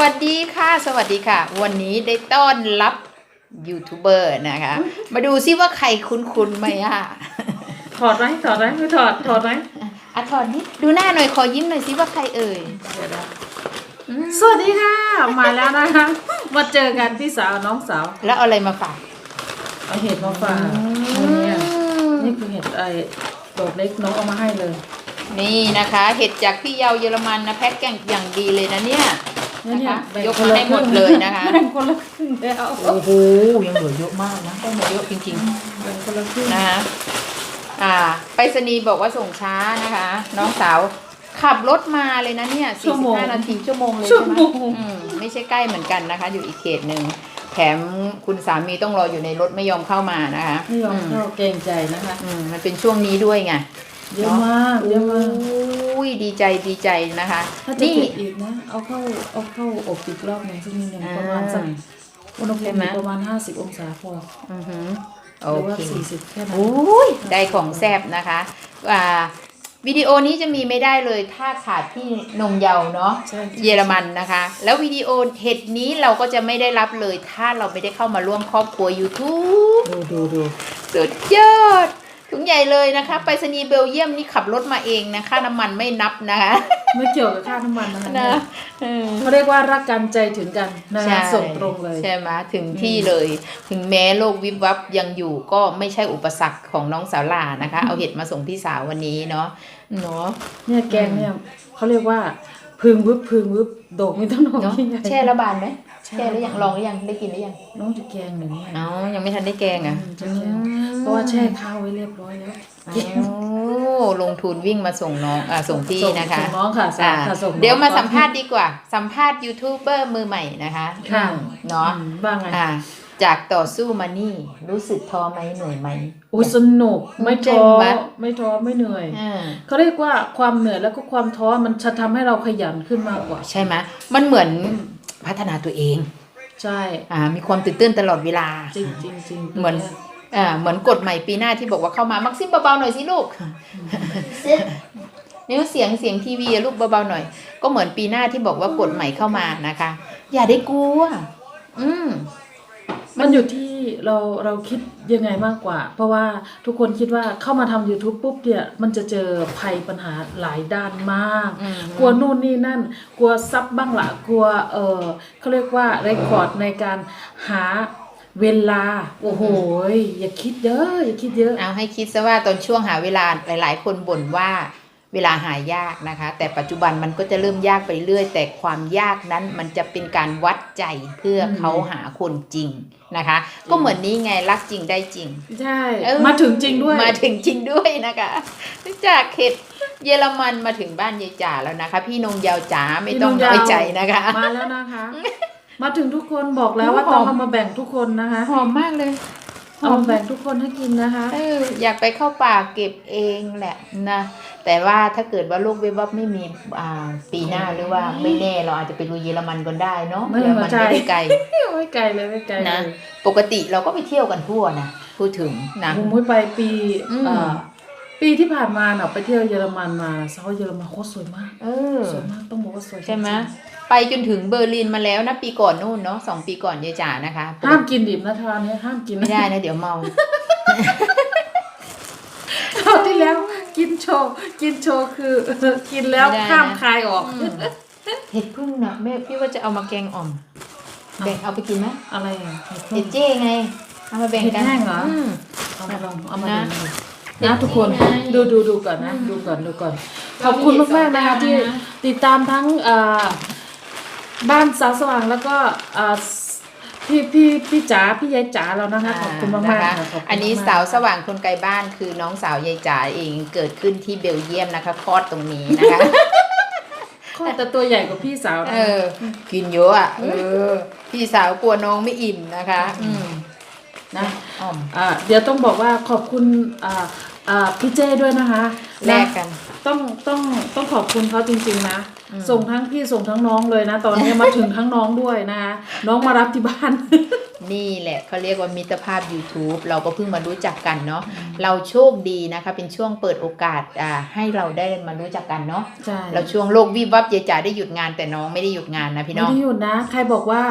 วัสดีค่ะ สวัสดีค่ะ วันนี้ได้ต้อนรับยูทูบเบอร์นะคะ มาดูซิว่าใครคุ้นๆไหมอะ ถอดไหมถอดไหมไม่ถอดถอดไหมอะถอดนี่ดูหน้าหน่อยขอยิ้มหน่อยซิว่าใครเอ่ยสวัสดีค่ะ มาแล้วนะคะมาเจอกันพี่สาวน้องสาว แล้วเอาอะไรมาฝากเอาเห็ดมาฝากเนี่ยนี่คือเห็ดไอ้ดอกเล็กน้องเอามาให้เลย นี่นะคะ เห็ดจากพี่เยาเยอรมันนะแพ็คแกงอย่างดีเลยนะเนี่ย นี่เนี่ยนะคะแบ่งยกคนมาละให้หมดเลยนะคะแบ่งคนละครึ่งแล้วโอ้โหยังเหลือเยอะมากนะได้มาเยอะจริงแบ่งคนละครึ่งๆนะคะอ่าไปรษณีย์บอกว่าส่งช้านะคะ น้องสาวขับรถมาเลยนะเนี่ย45นาทีชั่วโมงเลยชั่วใช่ไหมโมงอืมไม่ใช่ใกล้เหมือนกันนะคะ อยู่อีกเขตหนึ่งแถมคุณสามีต้องรออยู่ในรถไม่ยอมเข้ามานะคะไม่ยอมเข้าเกรงใจนะคะ อืมมันเป็นช่วงนี้ด้วยไง เยอะมากเยอะมากอุ้ยดีใจดีใจนะคะถ้าจะนี่เก็บอีกนะ เอาเข้าเอาเข้าอบอีกรอบหนึ่งสักนิดหนึ่งอ่าประมาณสักอุณหภูใช่มิไหมประมาณ50องศาพออือหือหโอรือว่าเค40แค่นั้นอุ้ยได้ของแซบนะคะอ่าวิดีโอนี้จะมีไม่ได้เลยถ้าขาดพี่นงเยาเนาะใช่เยอรมันนะคะ แล้ววิดีโอเห็ดนี้เราก็จะไม่ได้รับเลย ถ้าเราไม่ได้เข้ามาร่วมครอบครัว YouTube ดูดูดูสุดยอด ถุงใหญ่เลยนะคะ ไปรษณีย์เบลเยียมนี่ขับรถมาเองนะค่าน้ำมันไม่นับนะคะไม่เกี่ยวกับค่าน้ำมันนะคะนะเออเขาเรียกว่ารักกันใจถึงกันนะใช่ส่งตรงเลย ใช่ไหมถึงที่เลย ถึงแม้โลกวิบวับยังอยู่ก็ไม่ใช่อุปสรรคของน้องสาวลานะคะ เอาเห็ดมาส่งพี่สาววันนี้เนาะเนาะเนี่ยแกงเนี่ยเขาเรียกว่าพึงวึบพึงวึบโดกไม่ต้องหนอกเนาะใหญ่แช่ระบานไหมแช่แช่หรือยังลองหรือยังได้กินหรือยังน้องจะแกงหนึ่งเนี่ยอ๋อยังไม่ทันได้แกงอะจะแกงเพ ราะว่าแช่ข้าวไว้เรียบร้อยแล้วโอ้ลงทุนวิ่งมาส่งน้องอ่าส่งพี่ส่งนะคะส่งน้องค่ะส่งอ่าค่ะส่งน้องเดี๋ยวมาก่อนสัมภาษณ์ดีกว่า สัมภาษณ์ยูทูบเบอร์มือใหม่นะคะค่ะอืมเนาะอืมบ้างไงอ่าจากต่อสู้มานี่ รู้สึกท้อไหมเหนื่อยไหมอุ้ยสนุกไม่เจ๋ท้องไหมไม่ท้อไม่เหนื่อยอ่าเขาเรียกว่าความเหนื่อยแล้วก็ความท้อมันจะทำให้เราขยันขึ้นมากกว่า ใช่ไหมมันเหมือนพัฒนาตัวเอง ใช่อ่ามีความตื่นเต้นตลอดเวลา จริงจริงจริงเหมือน อ่าเหมือนกฎใหม่ปีหน้าที่บอกว่าเข้ามามักซิมเบาๆหน่อยสิลูกนิ้วเสียงเสียงทีวีอะลูกเบาๆหน่อย ก็เหมือนปีหน้าที่บอกว่ากฎใหม่เข้ามานะคะ อย่าได้กลัว อืมมันอยู่ที่เราเราคิดยังไงมากกว่า เพราะว่าทุกคนคิดว่าเข้ามาทำ YouTube ปุ๊บเนี่ยมันจะเจอภัยปัญหาหลายด้านมากอืมกลัวนู่นนี่นั่น กลัวซับบ้างละกลัวเออเขาเรียกว่าเรคคอร์ดในการหา เวลา โอ้โหยอย่าคิดเยอะอย่าคิดเยอะ เอาให้คิดซะว่าตอนช่วงหาเวลาหลาย ๆ คนบ่นว่าเวลาหายากนะคะ แต่ปัจจุบันมันก็จะเริ่มยากไปเรื่อย แต่ความยากนั้นมันจะเป็นการวัดใจเพื่ออมเขาหาคนจริงนะคะ ก็เหมือนนี้ไงรักจริงได้จริง ใช่เออมาถึงจริงด้วยมาถึงจริงด้วยนะคะจากเขตเยอรมันมาถึงบ้านยายจ๋าแล้วนะคะ พี่นงยาวจ๋าไม่ต้องพี่นงน้ยาวอยใจนะคะ มาแล้วนะคะ มาถึงทุกคนบอกแล้วว่าหอมต้องเอามาแบ่งทุกคนนะคะหอมมากเลยเอามาแบ่งทุกคนให้กินนะคะเอออยากไปเข้าป่าเก็บเองแหละนะแต่ว่าถ้าเกิดว่าโรคเวบวับไม่มีอ่าปีหน้าหรือว่าไม่แน่เราอาจจะไปลุยเยอรมันก็ได้เนาะไม่เยอรมันใช่ไม่ได้ไกลไม่ไกลเลยไม่ไกลนะเลยปกติเราก็ไปเที่ยวกันทั่วนะพูดถึงนะผมมุ้ยไปปีอืมเอ่อปีที่ผ่านมาเนาะไปเที่ยวเยอรมันมาเซาเยอรมันโคตรสวยมากเออสวยมากต้องบอกว่าสวยใช่ไหมจริง ไปจนถึงเบอร์ลินมาแล้วนะปีก่อนนู่นเนาะสองปีก่อนยายจ๋านะคะๆห้ามกินดิบนะทานนี้ห้ามกินไม่ได้นะเดี๋ยวเมาคราวที่แล้วกินโชว์กินโชว์คือกินแล้วไม่ได้นะห้ามคายออกอืมเห็ดพึ่งนะแม่พี่ว่าจะเอามาแกงอ่อมแบ่งเอาไปกินไหมอะไรอะเห็ดเจ้ไงเอามาแบ่งกันเห็ดแห้งเหรอมเอามาลองเอามานะดูนะทุกคนเห็ดแห้งดูดูดูก่อนนะ ดูก่อนดูก่อนขอบคุณมากๆนะคะที่ติดตามทั้งเอ่อ บ้านสาวสว่างแล้วก็เอ่อพี่พี่พี่จ๋าพี่ยายจ๋าเรานะคะขอบคุณมากๆนะค่ะคะขบคุณอันนี้มกๆสาวสว่างคนไกลบ้านคือน้องสาวยายจ๋าเองเกิดขึ้นที่เบลเยียมนะคะคลอดตรงนี้นะคะ ข้อแต่ตัวใหญ่กว่าพี่สาวนะเออ กินเยอะอะเออ พี่สาวกลัวน้องไม่อิ่มนะคะ อืมนะอ่อม อ่าเดี๋ยวต้องบอกว่าขอบคุณอ่าอ่าพี่เจ้ด้วยนะคะแลนะกกัน ต้องต้องต้องขอบคุณเขาจริงๆนะอืมส่งทั้งพี่ส่งทั้งน้องเลยนะ ตอนนี้มาถึงทั้งน้องด้วยนะคะน้องมารับที่บ้าน นี่แหละเขาเรียกว่ามิตรภาพ YouTube เราก็เพิ่งมารู้จักกันเนาะเราโชคดีนะคะเป็นช่วงเปิดโอกาสอ่าให้เราได้มารู้จักกันเนาะใช่เราช่วงโลกวิบวับเยายจ๋าได้หยุดงานแต่น้องไม่ได้หยุดงานนะพี่น้ไม่องได้หยุดนะ ใครบอกว่า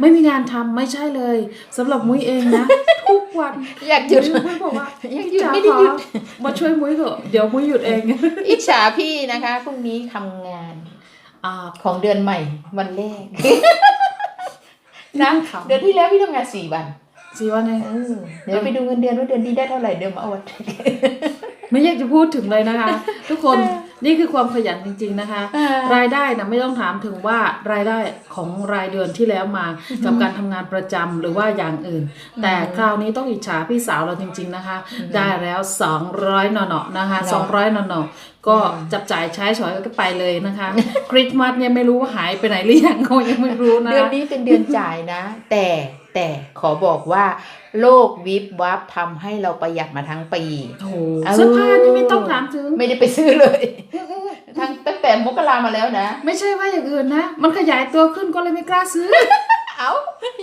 ไม่มีงานทำไม่ใช่เลยสำหรับมุ้ยเองนะทุกวันอยากหยุดมุ้ยบอกว่าอยากหยุดจ๋าไม่ได้หยุดขอมาช่วยมุ้ยเถอะเดี๋ยวมุ้ยหยุดเองอิจฉาพี่นะคะพรุ่งนี้ทำงานอ่าของเดือนใหม่วันแรก นะขำเดือนที่แล้วพี่ทำงานสี่วันสีวันเองเออเดี๋ยวไปดูเงินเดือนว่าเดือนนี้ได้เท่าไหร่เดือนมาเอาวันไม่อยากจะพูดถึงเลยนะคะ ทุกคน นี่คือความขยันจริง ๆนะคะ รายได้นะไม่ต้องถามถึงว่ารายได้ของรายเดือนที่แล้วมากับการทำงานประจำหรือว่าอย่างอื่น แต่คราวนี้ต้องอิจฉาพี่สาวเราจริง ๆนะคะ ได้แล้ว 200หน่อๆนะคะเนาะ200หน่อๆก็จับจ่ายใช้สอยก็ไปเลยนะคะคริสต์มาสเนี่ยไม่รู้ว่าหายไปไหนหรือยังเขายังไม่รู้นะเดือนนี้เป็นเดือนจ่ายนะ แต่ แต่ขอบอกว่า โลกวิบวับทำให้เราประหยัดมาทั้งปีโอ้โหเออเสื้อผ้านี่ไม่ต้องถามถึงไม่ได้ไปซื้อเลยทั้งตั้งแต่มกรามาแล้วนะ ไม่ใช่ว่าอย่างอื่นนะ มันขยายตัวขึ้นก็เลยไม่กล้าซื้อ เอ้า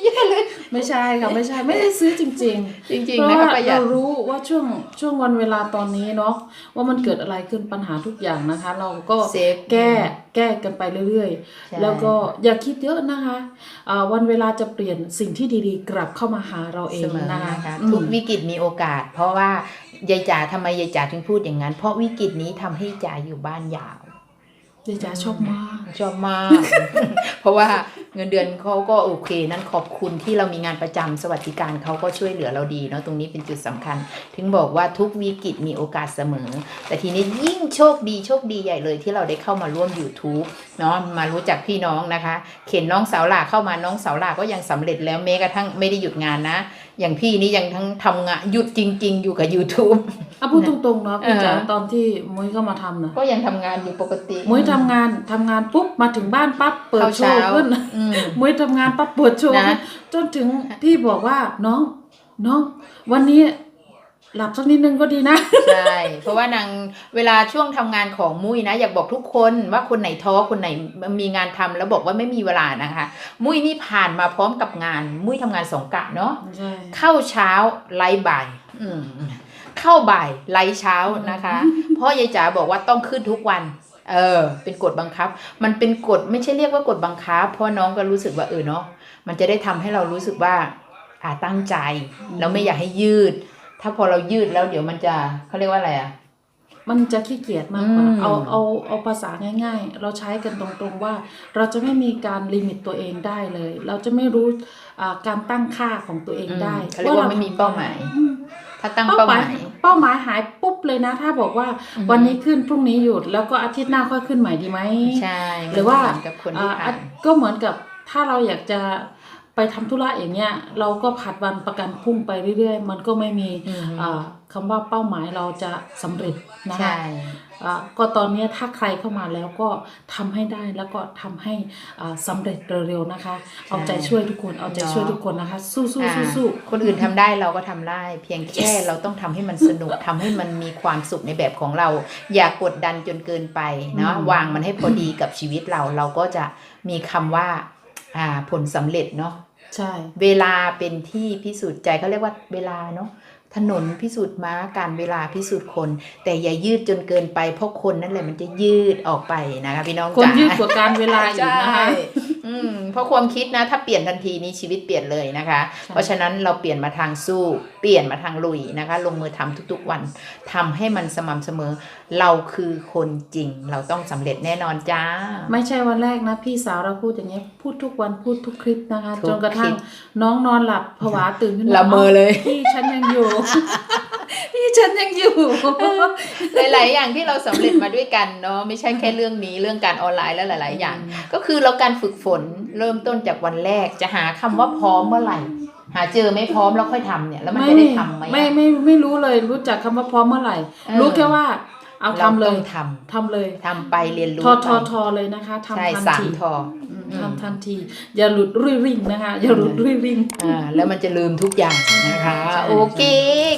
แย่เลย ไม่ใช่ค่ะไม่ใช่ไม่ได้ซื้อจริง ๆ จริงเพๆราะนะว่าคะประหยัเราดรู้ว่าช่วงช่วงวันเวลาตอนนี้เนาะว่ามันเกิดอะไรขึ้นปัญหาทุกอย่างนะคะ เราก็เซฟแก้แก้กันไปเรื่อยใช่ ๆ แล้วก็อย่าคิดเยอะนะคะอ่าวันเวลาจะเปลี่ยนสิ่งที่ดีๆ กลับเข้ามาหาเราเอเสงมอนะคะนะคะอืม ทุกวิกฤตมีโอกาส เพราะว่ายายจ๋าทำไมยายจ๋าถึงพูดอย่างนั้น เพราะวิกฤตนี้ทำให้จ๋าอยู่บ้านยาวเดยวจ๋าชอบมาก ชอบมาก เพราะว่าเงินเดือนเขาก็โอเค นั่นขอบคุณที่เรามีงานประจำสวัสดิการเขาก็ช่วยเหลือเราดีเนาะตรงนี้เป็นจุดสำคัญ ถึงบอกว่าทุกวิกฤตมีโอกาสเสมอ แต่ทีนี้ยิ่งโชคดีโชคดีใหญ่เลยที่เราได้เข้ามาร่วม YouTube เนาะมารู้จักพี่น้องนะคะ เข็นน้องสาวหลาเข้ามาน้องสาวหลาก็ยังสำเร็จแล้วแม้กระทั่งไม่ได้หยุดงานนะอย่างพี่นี่ยังทั้งทำงานหยุดจริง ๆ อยู่กับ YouTube เอาพูดตรงๆเนาะพี่จ๋าเออตอนที่มุ้ยเข้ามาทำนะก็ยังทำงานอยู่ปกติ มุ้ยทำงานทำงานปุ๊บมาถึงบ้านปั๊บเปิดเข้าโชเช้าว์ขึ้นอืมมุ้ยทำงานปั๊บเปิดโชว์นะจนถึงพี่บอกว่าน้องน้อง วันนี้ หลับสักนิดนึงก็ดีนะ ใช่ เพราะว่านางเวลาช่วงทำงานของมุ้ยนะ อยากบอกทุกคนว่าคนไหนท้อคนไหนมีงานทำแล้วบอกว่าไม่มีเวลานะคะ มุ้ยนี่ผ่านมาพร้อมกับงาน มุ้ยทำงานสองกะเนาะใช่เข้าเช้าไล่บ่ายอืมเข้าบ่ายไล่เช้านะคะเพราะยายจ๋าบอกว่าต้องขึ้นทุกวันเออ เป็นกฎบังคับ มันเป็นกฎไม่ใช่เรียกว่ากฎบังคับเพราะน้องก็รู้สึกว่าเออเนาะมันจะได้ทำให้เรารู้สึกว่าอ่าตั้งใจเราไม่อยากให้ยืด ถ้าพอเรายืดแล้วเดี๋ยวมันจะเขาเรียกว่าอะไรอะมันจะขี้เกียจมากกว่าอืม เอาเอาเอาภาษาง่าย ๆ เราใช้กันตรงๆว่า เราจะไม่มีการลิมิตตัวเองได้เลย เราจะไม่รู้อ่าการตั้งค่าของตัวเองได้เขาเรียกว่าไม่มีเป้าหมาย อืม ถ้าตั้งเป้าเป้าหหมายมายเป้าหมายหายปุ๊บเลยนะ ถ้าบอกว่าอือฮึวันนี้ขึ้นพรุ่งนี้หยุดแล้วก็อาทิตย์หน้าค่อยขึ้นใหม่ดีไหม ใช่หรือว่า เหมืนกับคนที่อ่าผ่าน ก็เหมือนกับถ้าเราอยากจะ ไปทำธุระอย่างเงี้ยเราก็ผัดวันประกันพรุ่งไปเรื่อยๆ มันก็ไม่มีอืมอ่าคำว่าเป้าหมายเราจะสำเร็จนะคะใช่อ่าก็ตอนเนี้ยถ้าใครเข้ามาแล้วก็ทำให้ได้แล้วก็ทำให้อ่าสำเร็จเร็วๆนะคะ เอาใจช่วยทุกคนเอาใจช่วยทุกคนนะคะ สู้สู้อ่าสู้สู้คนอื่นทำได้เราก็ทำได้ เพียงแค่เราต้องทำให้มันสนุกทำให้มันมีความสุขในแบบของเรา อย่ากดดันจนเกินไปเนาะอืมวางมันให้พอดีกับชีวิตเราเราก็จะมีคำว่า อ่าผลสำเร็จเนาะใช่ เวลาเป็นที่พิสูจน์ใจเขาเรียกว่าเวลาเนาะถนนพิสูจน์ม้าการเวลาพิสูจน์คน แต่อย่ายืดจนเกินไปเพราะคนนั่นแหละมันจะยืดออกไปนะคะพี่น้องคนจ๋ายืดกว่าการเวลาอีกนะคะใช่ อืมเพราะความคิดนะถ้าเปลี่ยนทันทีนี้ชีวิตเปลี่ยนเลยนะคะ เพราะฉะนั้นเราเปลี่ยนมาทางสู้เปลี่ยนมาทางลุยนะคะ ลงมือทำทุกๆวันทำให้มันสม่ำเสมอ เราคือคนจริง เราต้องสำเร็จแน่นอนจ้า ไม่ใช่วันแรกนะ พี่สาวเราพูดอย่างเงี้ยพูดทุกวันพูดทุกคลิปนะคะทุกจนกระทั่คลิงปน้องนอนหลับผวาตื่นขึ้นมาละเมอเลยพี่ฉันยังอยู่พี่ ฉันยังอยู่ หลาย ๆ อย่างที่เราสำเร็จมาด้วยกันเนาะไม่ใช่แค่เรื่องนี้เรื่องการออนไลน์และหลาย ๆ อย่าง ก็คือเราการฝึกฝนเริ่มต้นจากวันแรกจะหาคำว่าพร้อมเมื่อไหร่ หาเจอไม่พร้อมแล้วค่อยทำเนี่ย แล้วมันจะได้ทำไหมอะไม่ไม่ไม่รู้เลยรู้จักคำว่าพร้อมเมื่อไหร่เออรู้แค่ว่าเอาเราทำเลต้ยองททำเลยำทำไปเรียนรู้ทอทอไปทอเลยนะคะทำใช่ทันสามทีทออืมอืม ทำทันที อย่าหลุดรุ่ยริ่งนะคะ อย่าหลุดรุ่ยริ่ง อ่าแล้วมันจะลืมทุกอย่างนะคะใช่โอเค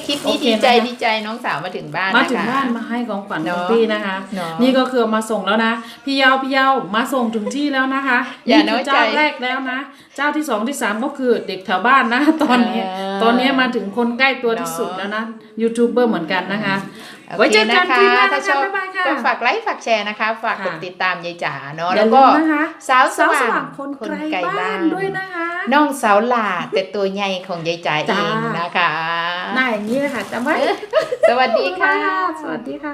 คลิปนี้โอเคดีใจนะคะ ดีใจน้องสาวมาถึงบ้านมานะคะถึงบ้านมาให้ของขวัญเนขอะองพี่นะคะ เนอะนี่ก็คือมาส่งแล้วนะ พี่เยาวพี่เยาวมาส่งถึงที่แล้วนะคะอย่านี่น้คือยใจเจ้าแรกแล้วนะ เจ้าที่สองที่สามก็คือเด็กแถวบ้านนะ ตอนนี้อ่าตอนนี้มาถึงคนใกล้ตัวที่เนอะสุดแล้วนะยูทูบเบอร์เหมือนกันนะคะโอไว้เคเจอกันนะคะคลิปหน้าถ้านะชคะอบบ๊ายบายค่ะก็ฝากไลค์ฝากแชร์นะคะ ฝากกดค่ะ ติดตามยายจ๋าเนาะอแล้ย่าวลืก็มนะคะ สาวสสาวสว่าว่างงคนไกลบ้านด้วยนะคะ น้องสาวหลาแต่ตัวใหญ่ของยายจ๋าเอจ้างนะคะหน้าอย่างนี้เลยค่ะจำไว้สวัสดีค่ะ สวัสดีค่ะ